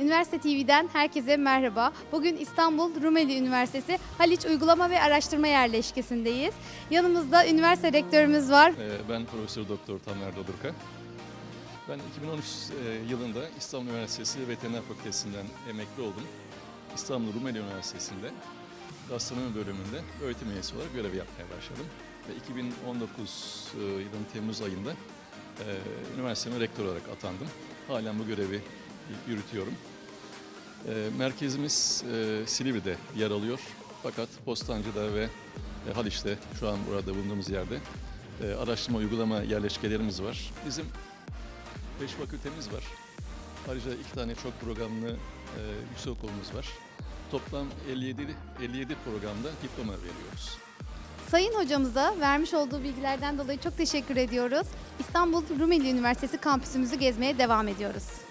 Üniversite TV'den herkese merhaba. Bugün İstanbul Rumeli Üniversitesi Haliç Uygulama ve Araştırma Yerleşkesi'ndeyiz. Yanımızda üniversite rektörümüz var. Ee, Ben Profesör Doktor Tamer Dodurka. Ben 2013 e, yılında İstanbul Üniversitesi Veteriner Fakültesinden emekli oldum. İstanbul Rumeli Üniversitesi'nde gastronomi bölümünde öğretim üyesi olarak görev yapmaya başladım. Ve 2019 e, yılın Temmuz ayında e, üniversitenin rektör olarak atandım. Halen bu görevi yürütüyorum. E, Merkezimiz e, Silivri'de yer alıyor. Fakat Bostancı'da ve e, Haliç'te şu an burada bulunduğumuz yerde e, araştırma uygulama yerleşkelerimiz var. Bizim 5 fakültemiz var. Ayrıca iki tane çok programlı e, yüksekokulumuz var. Toplam 57 57 programda diploma veriyoruz. Sayın hocamıza vermiş olduğu bilgilerden dolayı çok teşekkür ediyoruz. İstanbul Rumeli Üniversitesi kampüsümüzü gezmeye devam ediyoruz.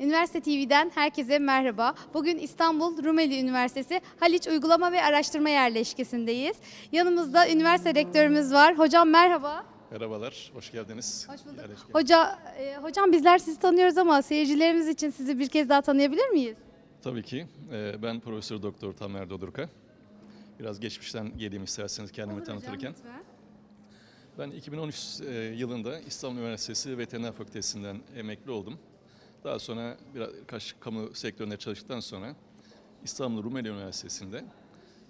Üniversite TV'den herkese merhaba. Bugün İstanbul Rumeli Üniversitesi Haliç Uygulama ve Araştırma Yerleşkesi'ndeyiz. Yanımızda üniversite rektörümüz var. Hocam merhaba. Merhabalar, hoş geldiniz. Hoş bulduk. Yerleşke- Hoca, e, hocam bizler sizi tanıyoruz ama seyircilerimiz için sizi bir kez daha tanıyabilir miyiz? Tabii ki. e, Ben Profesör Doktor Tamer Dodurka. Biraz geçmişten geleyim isterseniz kendimi Olur hocam, tanıtırken. lütfen. Ben 2013 e, yılında İstanbul Üniversitesi Veteriner Fakültesinden emekli oldum. Daha sonra birkaç kamu sektöründe çalıştıktan sonra İstanbul Rumeli Üniversitesi'nde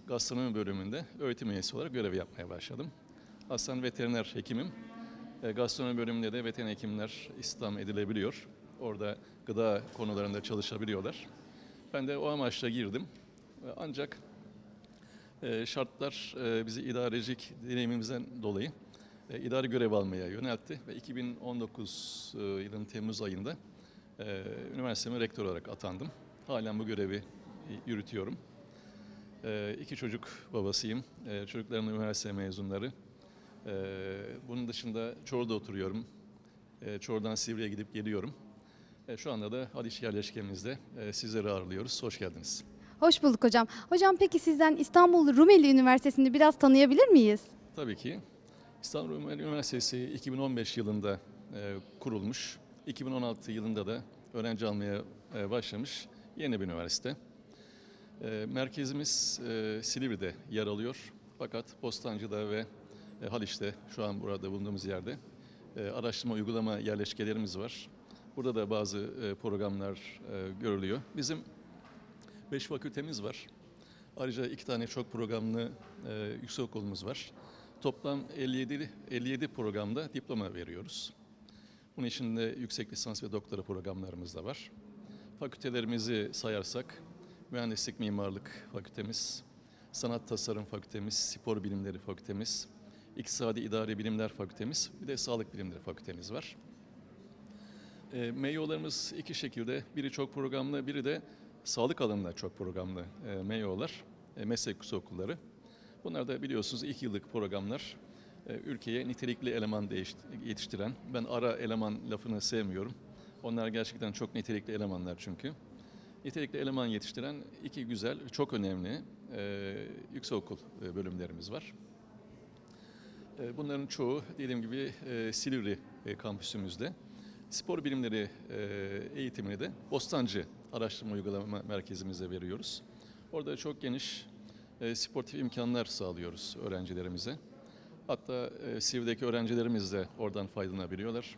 gastronomi bölümünde öğretim üyesi olarak görev yapmaya başladım. Aslında veteriner hekimim. E, Gastronomi bölümünde de veteriner hekimler istihdam edilebiliyor. Orada gıda konularında çalışabiliyorlar. Ben de o amaçla girdim. E, Ancak e, şartlar bizi idarecilik deneyimimizden dolayı idari görev almaya yöneltti ve 2019 e, yılın Temmuz ayında e, üniversiteme rektör olarak atandım. Halen bu görevi yürütüyorum. E, iki çocuk babasıyım. E, çocuklarım da üniversite mezunları. E, bunun dışında Çorlu'da oturuyorum. E, Çorlu'dan Sivri'ye gidip geliyorum. E, şu anda da Haliç yerleşkemizde e, sizleri ağırlıyoruz. Hoş geldiniz. Hoş bulduk hocam. Hocam peki sizden İstanbul Rumeli Üniversitesi'ni biraz tanıyabilir miyiz? Tabii ki. İstanbul Rumeli Üniversitesi 2015 yılında e, kurulmuş. 2016 yılında da öğrenci almaya e, başlamış yeni bir üniversite. E, merkezimiz e, Silivri'de yer alıyor. Fakat Bostancı'da ve Haliç'te şu an burada bulunduğumuz yerde araştırma uygulama yerleşkelerimiz var. Burada da bazı programlar görülüyor. Bizim 5 fakültemiz var. Ayrıca iki tane çok programlı e, yüksekokulumuz var. Toplam 57 57 programda diploma veriyoruz. Bunun içinde yüksek lisans ve doktora programlarımız da var. Fakültelerimizi sayarsak mühendislik mimarlık fakültemiz, sanat tasarım fakültemiz, spor bilimleri fakültemiz, iktisadi idari bilimler fakültemiz, bir de sağlık bilimleri fakültemiz var. E, MEYO'larımız iki şekilde, biri çok programlı, biri de sağlık alanında çok programlı e, MEYO'lar, e, meslek yüksekokulları. Bunlar da biliyorsunuz iki yıllık programlar. E, ülkeye nitelikli eleman yetiştiren, ben ara eleman lafını sevmiyorum. Onlar gerçekten çok nitelikli elemanlar çünkü. Nitelikli eleman yetiştiren iki güzel, çok önemli e, yüksekokul e, bölümlerimiz var. E, Bunların çoğu dediğim gibi e, Silivri e, kampüsümüzde. Spor bilimleri e, eğitimini de Bostancı Araştırma Uygulama Merkezimizde veriyoruz. Orada çok geniş e, sportif imkanlar sağlıyoruz öğrencilerimize. Hatta e, Sivri'deki öğrencilerimiz de oradan faydalanabiliyorlar.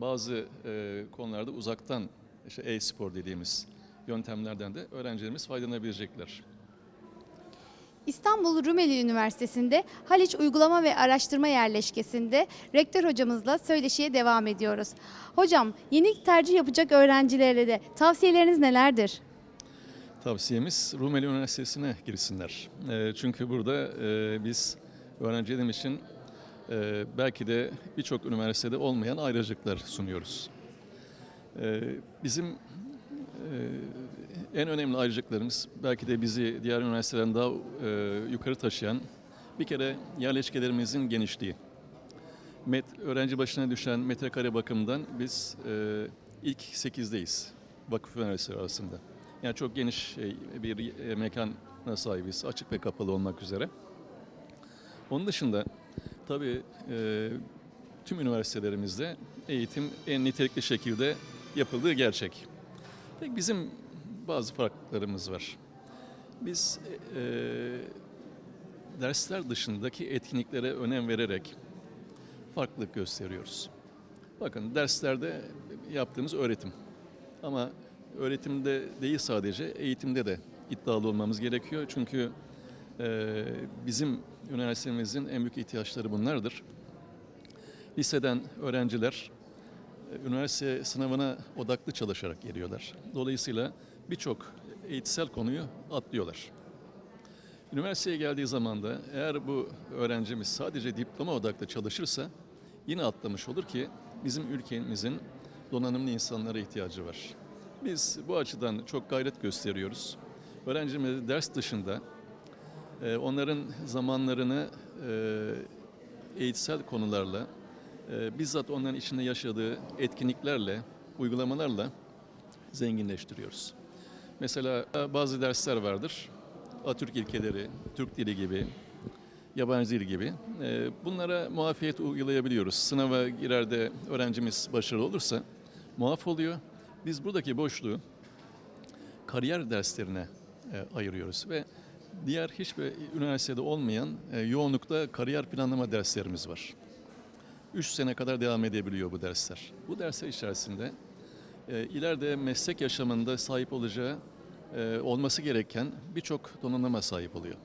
Bazı e, konularda uzaktan işte e-spor dediğimiz yöntemlerden de öğrencilerimiz faydalanabilecekler. İstanbul Rumeli Üniversitesi'nde Haliç Uygulama ve Araştırma Yerleşkesi'nde rektör hocamızla söyleşiye devam ediyoruz. Hocam yeni tercih yapacak öğrencilere de tavsiyeleriniz nelerdir? Tavsiyemiz Rumeli Üniversitesi'ne girsinler. E, çünkü burada e, biz öğrencilerim için e, belki de birçok üniversitede olmayan ayrıcalıklar sunuyoruz. E, bizim e, en önemli ayrıcalıklarımız belki de bizi diğer üniversitelerden daha e, yukarı taşıyan bir kere yerleşkelerimizin genişliği. met, öğrenci başına düşen metrekare bakımından biz e, ilk 8'deyiz vakıf üniversiteleri arasında. Yani çok geniş e, bir e, mekana sahibiz, açık ve kapalı olmak üzere. Onun dışında tabii e, tüm üniversitelerimizde eğitim en nitelikli şekilde yapıldığı gerçek. Peki bizim bazı farklılıklarımız var. Biz e, dersler dışındaki etkinliklere önem vererek farklılık gösteriyoruz. Bakın derslerde yaptığımız öğretim. Ama öğretimde değil sadece eğitimde de iddialı olmamız gerekiyor. Çünkü e, bizim üniversitemizin en büyük ihtiyaçları bunlardır. Liseden öğrenciler e, üniversite sınavına odaklı çalışarak geliyorlar. Dolayısıyla birçok eğitsel konuyu atlıyorlar. Üniversiteye geldiği zaman da eğer bu öğrencimiz sadece diploma odaklı çalışırsa yine atlamış olur ki bizim ülkemizin donanımlı insanlara ihtiyacı var. Biz bu açıdan çok gayret gösteriyoruz. Öğrencimiz ders dışında e, onların zamanlarını e, eğitsel konularla, e, bizzat onların içinde yaşadığı etkinliklerle, uygulamalarla zenginleştiriyoruz. Mesela bazı dersler vardır. Atatürk ilkeleri, Türk dili gibi, yabancı dil gibi. E, Bunlara muafiyet uygulayabiliyoruz. Sınava girer de öğrencimiz başarılı olursa muaf oluyor. Biz buradaki boşluğu kariyer derslerine ayırıyoruz ve diğer hiçbir üniversitede olmayan e, yoğunlukta kariyer planlama derslerimiz var. 3 sene kadar devam edebiliyor bu dersler. Bu dersler içerisinde e, ileride meslek yaşamında sahip olacağı e, olması gereken birçok donanıma sahip oluyor.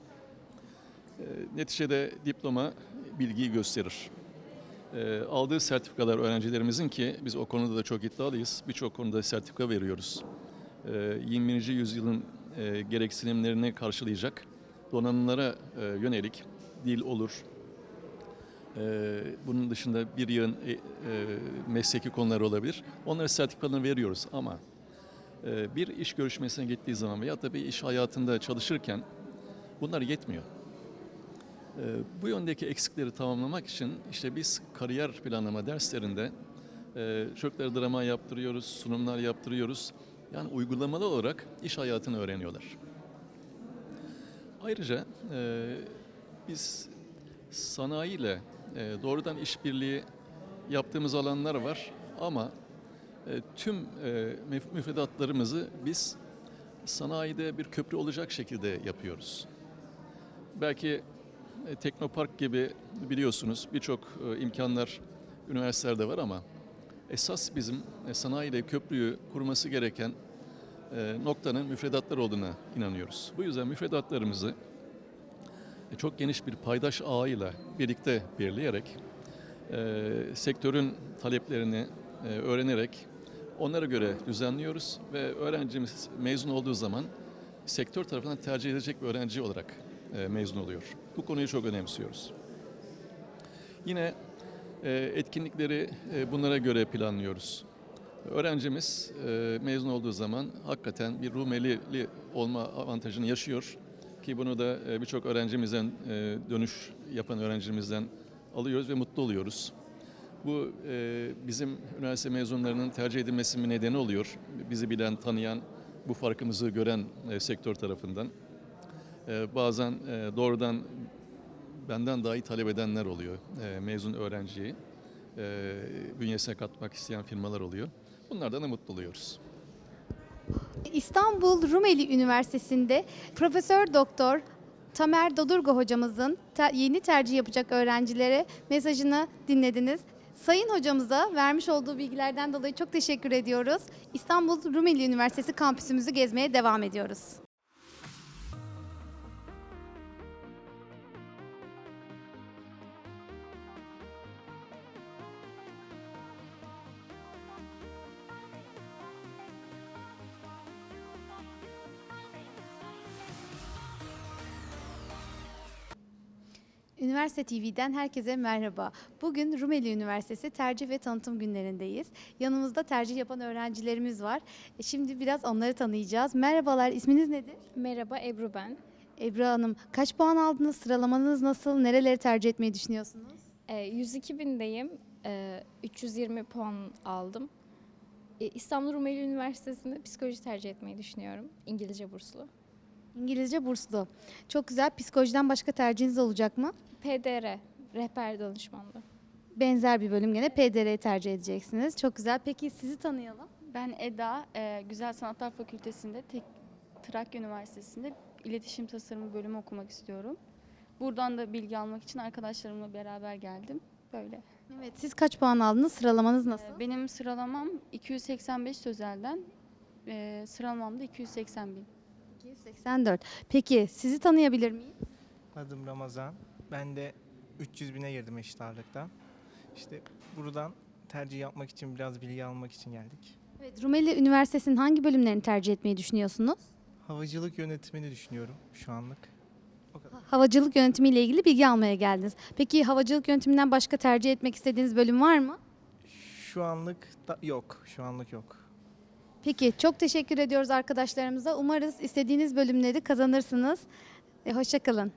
E, neticede diploma bilgiyi gösterir. E, aldığı sertifikalar öğrencilerimizin ki biz o konuda da çok iddialıyız. Birçok konuda sertifika veriyoruz. E, 21. yüzyılın e, gereksinimlerini karşılayacak donanımlara e, yönelik dil olur, ee, bunun dışında bir yığın e, e, mesleki konular olabilir. Onlara sertifikalarını veriyoruz ama e, bir iş görüşmesine gittiği zaman veya da bir iş hayatında çalışırken bunlar yetmiyor. E, bu yöndeki eksikleri tamamlamak için işte biz kariyer planlama derslerinde e, çocuklara drama yaptırıyoruz, sunumlar yaptırıyoruz. Yani uygulamalı olarak iş hayatını öğreniyorlar. Ayrıca e, biz sanayiyle e, doğrudan işbirliği yaptığımız alanlar var ama e, tüm e, müf- müfredatlarımızı biz sanayide bir köprü olacak şekilde yapıyoruz. Belki e, Teknopark gibi biliyorsunuz birçok e, imkanlar üniversitelerde var ama esas bizim e, sanayiyle köprüyü kurması gereken e, noktanın müfredatlar olduğuna inanıyoruz. Bu yüzden müfredatlarımızı e, çok geniş bir paydaş ağıyla birlikte belirleyerek sektörün taleplerini öğrenerek onlara göre düzenliyoruz ve öğrencimiz mezun olduğu zaman sektör tarafından tercih edilecek bir öğrenci olarak mezun oluyor. Bu konuyu çok önemsiyoruz. Yine etkinlikleri e, bunlara göre planlıyoruz. Öğrencimiz e, mezun olduğu zaman hakikaten bir Rumelili olma avantajını yaşıyor ki bunu da e, birçok öğrencimizden dönüş yapan öğrencimizden alıyoruz ve mutlu oluyoruz. Bu bizim üniversite mezunlarının tercih edilmesinin nedeni oluyor. Bizi bilen, tanıyan, bu farkımızı gören sektör tarafından. Bazen doğrudan benden daha iyi talep edenler oluyor. E, mezun öğrenciyi e, bünyesine katmak isteyen firmalar oluyor. Bunlardan da mutlu oluyoruz. İstanbul Rumeli Üniversitesi'nde Profesör Doktor Tamer Dodurga hocamızın yeni tercih yapacak öğrencilere mesajını dinlediniz. Sayın hocamıza vermiş olduğu bilgilerden dolayı çok teşekkür ediyoruz. İstanbul Rumeli Üniversitesi kampüsümüzü gezmeye devam ediyoruz. Üniversite TV'den herkese merhaba. Bugün Rumeli Üniversitesi tercih ve tanıtım günlerindeyiz. Yanımızda tercih yapan öğrencilerimiz var. E, Şimdi biraz onları tanıyacağız. Merhabalar, isminiz nedir? Merhaba Ebru ben. Ebru Hanım, kaç puan aldınız? Sıralamanız nasıl? Nereleri tercih etmeyi düşünüyorsunuz? E, 102 bindeyim. E, 320 puan aldım. E, İstanbul Rumeli Üniversitesi'nde psikoloji tercih etmeyi düşünüyorum. İngilizce burslu. İngilizce burslu. Çok güzel. Psikolojiden başka tercihiniz olacak mı? PDR, rehber danışmanlığı. Benzer bir bölüm gene PDR'yi tercih edeceksiniz. Çok güzel. Peki sizi tanıyalım. Ben Eda, e, Güzel Sanatlar Fakültesi'nde Tek, Trakya Üniversitesi'nde İletişim Tasarımı bölümü okumak istiyorum. Buradan da bilgi almak için arkadaşlarımla beraber geldim. Böyle. Evet. Siz kaç puan aldınız? Sıralamanız nasıl? E, benim sıralamam 285 sözelden, e, sıralamam da 280 bin. 284. Peki sizi tanıyabilir miyim? Adım Ramazan. Ben de 300 bine girdim eşit ağırlıktan. İşte buradan tercih yapmak için biraz bilgi almak için geldik. Evet. Rumeli Üniversitesi'nin hangi bölümlerini tercih etmeyi düşünüyorsunuz? Havacılık yönetimini düşünüyorum şu anlık. O kadar. Havacılık yönetimiyle ilgili bilgi almaya geldiniz. Peki havacılık yönetiminden başka tercih etmek istediğiniz bölüm var mı? Şu anlık da yok. Şu anlık yok. Peki çok teşekkür ediyoruz arkadaşlarımıza. Umarız istediğiniz bölümleri kazanırsınız. E, Hoşçakalın.